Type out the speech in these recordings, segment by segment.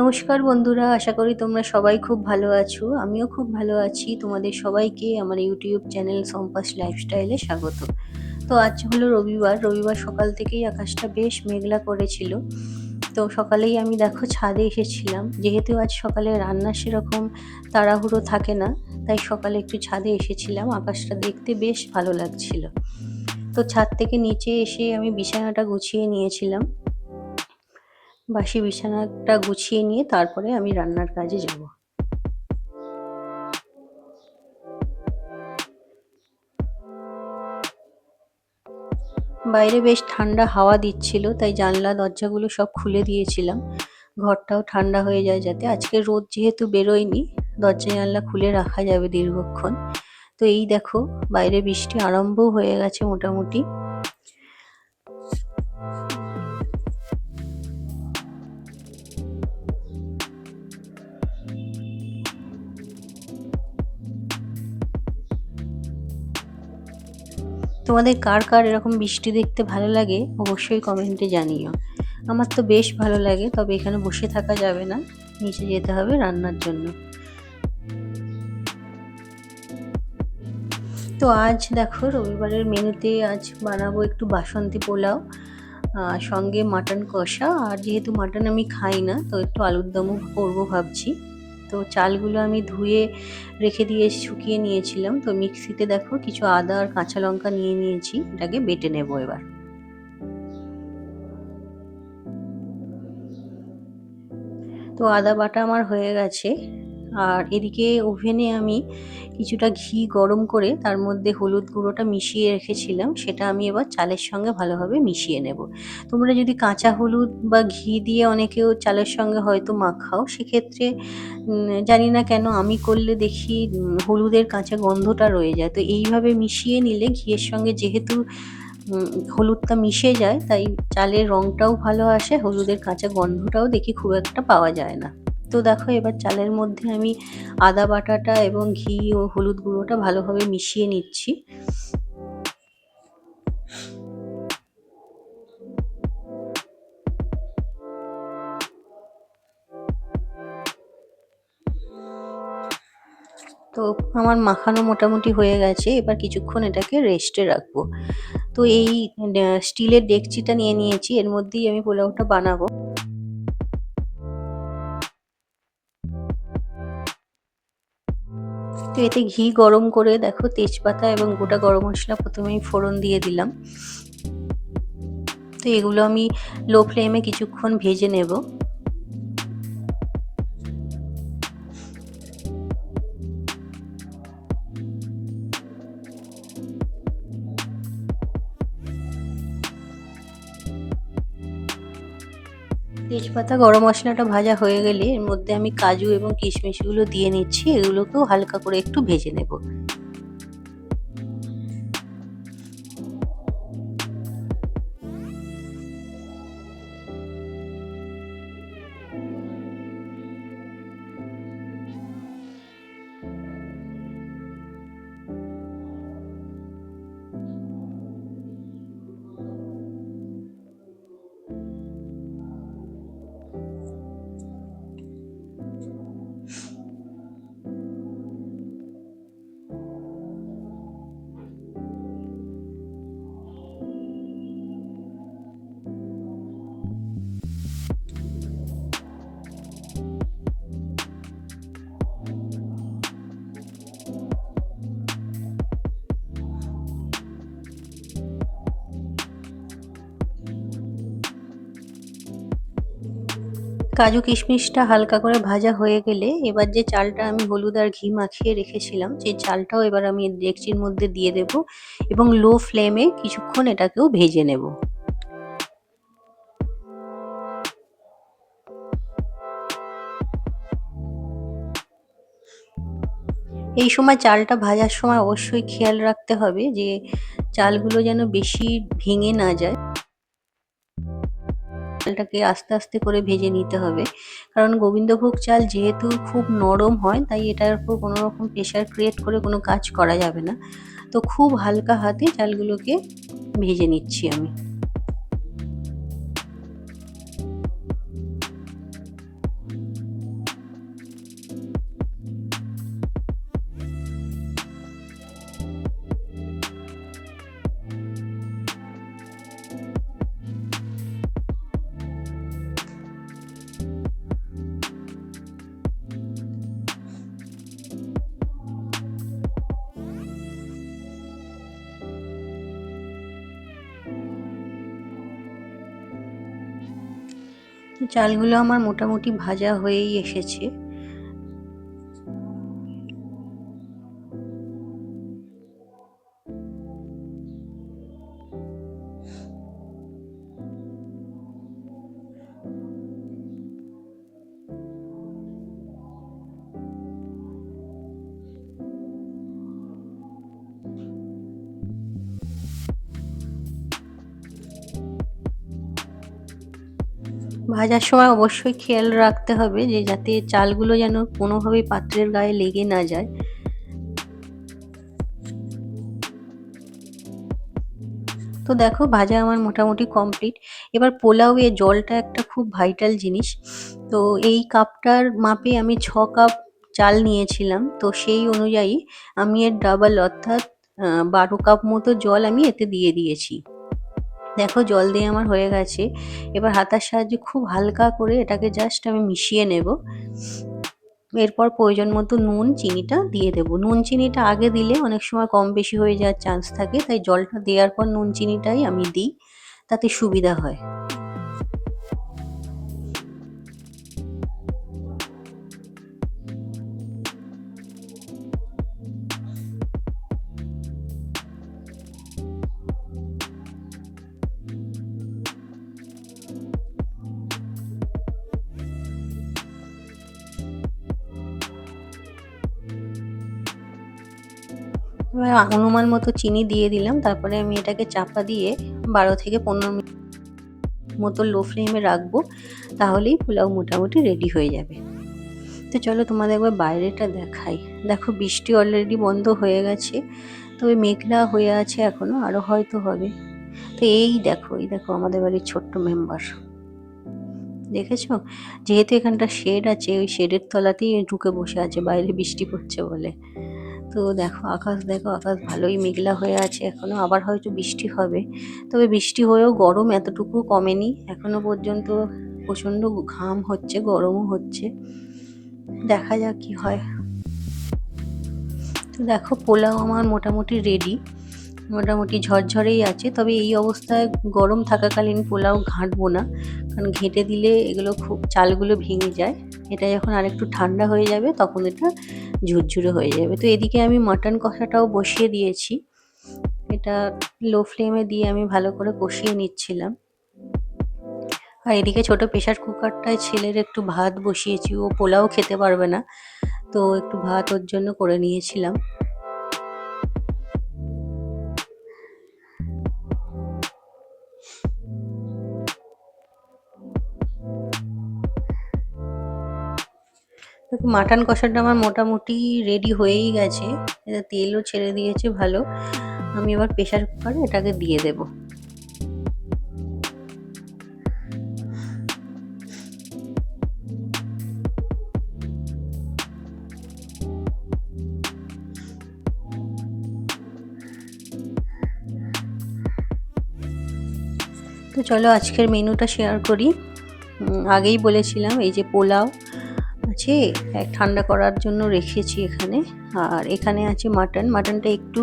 নমস্কার বন্ধুরা, আশা করি তোমরা সবাই খুব ভালো আছো। আমিও খুব ভালো আছি। তোমাদের সবাইকে আমার ইউটিউব চ্যানেল সম্পাস লাইফস্টাইলে স্বাগত। তো আজ হলো রবিবার। রবিবার সকাল থেকেই আকাশটা বেশ মেঘলা করেছিল। তো সকালেই আমি দেখো ছাদে এসেছিলাম। যেহেতু আজ সকালে রান্না সেরকম তাড়াহুড়ো থাকে না, তাই সকালে একটু ছাদে এসেছিলাম। আকাশটা দেখতে বেশ ভালো লাগছিল। তো ছাদ থেকে নিচে এসে আমি বিছানাটা গুছিয়ে নিয়েছিলাম। বাসি বিছানাটা গুছিয়ে নিয়ে তারপরে আমি রান্নার কাজে যাব। বাইরে বেশ ঠান্ডা হাওয়া দিচ্ছিল, তাই জানলা দরজাগুলো সব খুলে দিয়েছিলাম। ঘরটাও ঠান্ডা হয়ে যায় যাতে। আজকে রোদ যেহেতু বেরোয়নি, দরজা জানলা খুলে রাখা যাবে দীর্ঘক্ষণ। তো এই দেখো, বাইরে বৃষ্টি আরম্ভ হয়ে গেছে মোটামুটি। তোমাদের কার কার এরকম বৃষ্টি দেখতে ভালো লাগে, অবশ্যই কমেন্টে জানিও। আমার তো বেশ ভালো লাগে, তবে এখানে বসে থাকা যাবে না, নিচে যেতে হবে রান্নার জন্য। তো আজ দেখো রবিবারের মেনুতে আজ বানাবো একটু বাসন্তী পোলাও সঙ্গে মাটন কষা, আর যেহেতু মাটন আমি খাই না, তো একটু আলুর দমও করব ভাবছি। তো চালগুলো আমি ধুয়ে রেখে দিয়ে শুকিয়ে নিয়েছিলাম। তো মিক্সিতে দেখো কিছু আদা আর কাঁচা লঙ্কা নিয়ে নিয়েছি, এটাকে বেটে নেব এবার। তো আদা বাটা আমার হয়ে গেছে। আর এদিকে ওভেনে আমি কিছুটা ঘি গরম করে তার মধ্যে হলুদ গুঁড়োটা মিশিয়ে রেখেছিলাম, সেটা আমি এবার চালের সঙ্গে ভালোভাবে মিশিয়ে নেব। তোমরা যদি কাঁচা হলুদ বা ঘি দিয়ে অনেকেও চালের সঙ্গে হয়তো মাখাও, সেক্ষেত্রে জানি না কেন আমি করলে দেখি হলুদের কাঁচা গন্ধটা রয়ে যায়। তো এইভাবে মিশিয়ে নিলে ঘিয়ের সঙ্গে যেহেতু হলুদটা মিশে যায়, তাই চালের রঙটাও ভালো আসে, হলুদের কাঁচা গন্ধটাও দেখি খুব একটা পাওয়া যায় না। তো দেখো, এবার চালের মধ্যে আমি আদা বাটাটা এবং ঘি ও হলুদ গুঁড়োটা ভালোভাবে মিশিয়ে নিচ্ছি। তো আমার মাখানো মোটামুটি হয়ে গেছে, এবার কিছুক্ষণ এটাকে রেস্টে রাখব। তো এই স্টিলের ডেকচিটা নিয়ে নিয়েছি, এর মধ্যেই আমি পোলাওটা বানাবো। তো এতে ঘি গরম করে দেখো তেজপাতা এবং গোটা গরম মশলা প্রথমেই ফোড়ন দিয়ে দিলাম। তো এগুলো আমি লো ফ্লেমে কিছুক্ষণ ভেজে নেব। তেজপাতা, গরম মশলাটা ভাজা হয়ে গেলে এর মধ্যে আমি কাজু এবং কিশমিশগুলো দিয়ে নিচ্ছি। এগুলোকেও হালকা করে একটু ভেজে নেব। কাজু কিশমিশটা হালকা করে ভাজা হয়ে গেলে এবার যে চালটা আমি হলুদ আর ঘি মাখিয়ে রেখেছিলাম, সেই চালটাও এবার আমি ডেকচির মধ্যে দিয়ে দেব এবং লো ফ্লেমে কিছুক্ষণ এটাকেও ভেজে নেব। এই সময় চালটা ভাজার সময় অবশ্যই খেয়াল রাখতে হবে যে চালগুলো যেন বেশি ভেঙে না যায়। চালটাকে আস্তে আস্তে করে ভেজে নিতে হবে। কারণ গোবিন্দভোগ চাল যেহেতু খুব নরম হয়, তাই এটার উপর কোনো রকম প্রেশার ক্রিয়েট করে কোনো কাজ করা যাবে না। তো খুব হালকা হাতে চালগুলোকে ভেজে নিচ্ছি আমি। চালগুলো আমার মোটামুটি ভাজা হয়েই এসেছে। ভাজার সময় অবশ্যই খেয়াল রাখতে হবে যে যাতে চালগুলো যেন কোনোভাবেই পাত্রের গায়ে লেগে না যায়। তো দেখো ভাজা আমার মোটামুটি কমপ্লিট। এবার পোলাও এর জলটা একটা খুব ভাইটাল জিনিস। তো এই কাপটার মাপে আমি ছ কাপ চাল নিয়েছিলাম। তো সেই অনুযায়ী আমি এর ডাবল অর্থাৎ বারো কাপ মতো জল আমি এতে দিয়ে দিয়েছি। দেখো জল দিয়ে আমার হয়ে গেছে। এবার হাতার সাহায্যে খুব হালকা করে এটাকে জাস্ট আমি মিশিয়ে নেব। এরপর প্রয়োজন মতো নুন, চিনিটা দিয়ে দেব। নুন, চিনিটা আগে দিলে অনেক সময় কম বেশি হয়ে যাওয়ার চান্স থাকে, তাই জলটা দেওয়ার পর নুন, চিনিটাই আমি দিই, তাতে সুবিধা হয়। অনুমান মতো চিনি দিয়ে দিলাম তারপরে আমি এটাকে চাপা দিয়ে বারো থেকে পনেরো মিনিট মতো লো ফ্লেমে রাখব তাহলেই পোলাও মোটামুটি রেডি হয়ে যাবে। তো চলো তোমাদের একবার বাইরেটা দেখাই। দেখো বৃষ্টি অলরেডি বন্ধ হয়ে গেছে তবে মেঘলা হয়ে আছে এখনও আরও হয়তো হবে। তো এই দেখো এই দেখো আমাদের বাড়ির ছোট্ট মেম্বার দেখেছ? যেহেতু এখানটা শেড আছে ওই শেডের তলাতেই ঢুকে বসে আছে বাইরে বৃষ্টি পড়ছে বলে। তো দেখো, আকাশ দেখো, আকাশ ভালোই মেঘলা হয়ে আছে। এখনও আবার হয়তো বৃষ্টি হবে। তবে বৃষ্টি হয়েও গরম এতটুকু কমেনি। এখনও পর্যন্ত প্রচণ্ড ঘাম হচ্ছে, গরমও হচ্ছে। দেখা যাক কি হয়। তো দেখো, পোলাও আমার মোটামুটি রেডি মোটামুটি ঝরঝরেই আছে। তবে এই অবস্থায় গরম থাকাকালীন পোলাও ঘাঁটবো না। কারণ ঘেঁটে দিলে এগুলো খুব, চালগুলো ভেঙে যায়। এটা যখন আরেকটু ঠান্ডা হয়ে যাবে, তখন এটা ঝুরঝুরে হয়ে যাবে। তো এদিকে আমি মাটন কষাটাও বসিয়ে দিয়েছি। এটা লো ফ্লেমে দিয়ে আমি ভালো করে কষিয়ে নিচ্ছিলাম। আর এদিকে ছোট প্রেশার কুকারটায় ছেলের একটু ভাত বসিয়েছি, ও পোলাও খেতে পারবে না। তো একটু ভাত ওর জন্য করে নিয়েছিলাম। মাটন কষাটা আমার মোটামুটি রেডি হয়েই গেছে। এটা তেলও ছেড়ে দিয়েছে, ভালো। আমি এবার প্রেশার কুকারে এটাকে দিয়ে দেব। তো চলো, আজকের মেনুটা শেয়ার করি। আগেই বলেছিলাম, এই যে পোলাও। আছে ঠান্ডা করার জন্য রেখেছি এখানে। আর এখানে আছে মাটন। মাটনটা একটু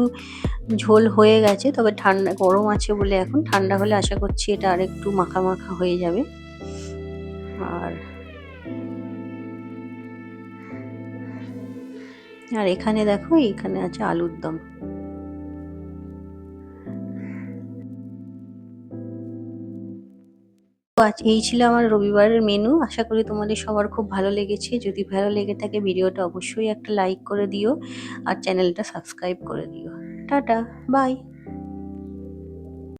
ঝোল হয়ে গেছে, তবে ঠান্ডা, গরম আছে বলে এখন। ঠান্ডা হলে আশা করছি এটা আর একটু মাখা মাখা হয়ে যাবে। আর আর এখানে দেখো, এখানে আছে আলুর দম। আজ এই ছিল আমার রবিবারের মেনু আশা করি তোমাদের সবার খুব ভালো লেগেছে। যদি ভালো লেগে থাকে ভিডিওটা অবশ্যই একটা লাইক করে দিও আর চ্যানেলটা সাবস্ক্রাইব করে দিও। Tata bye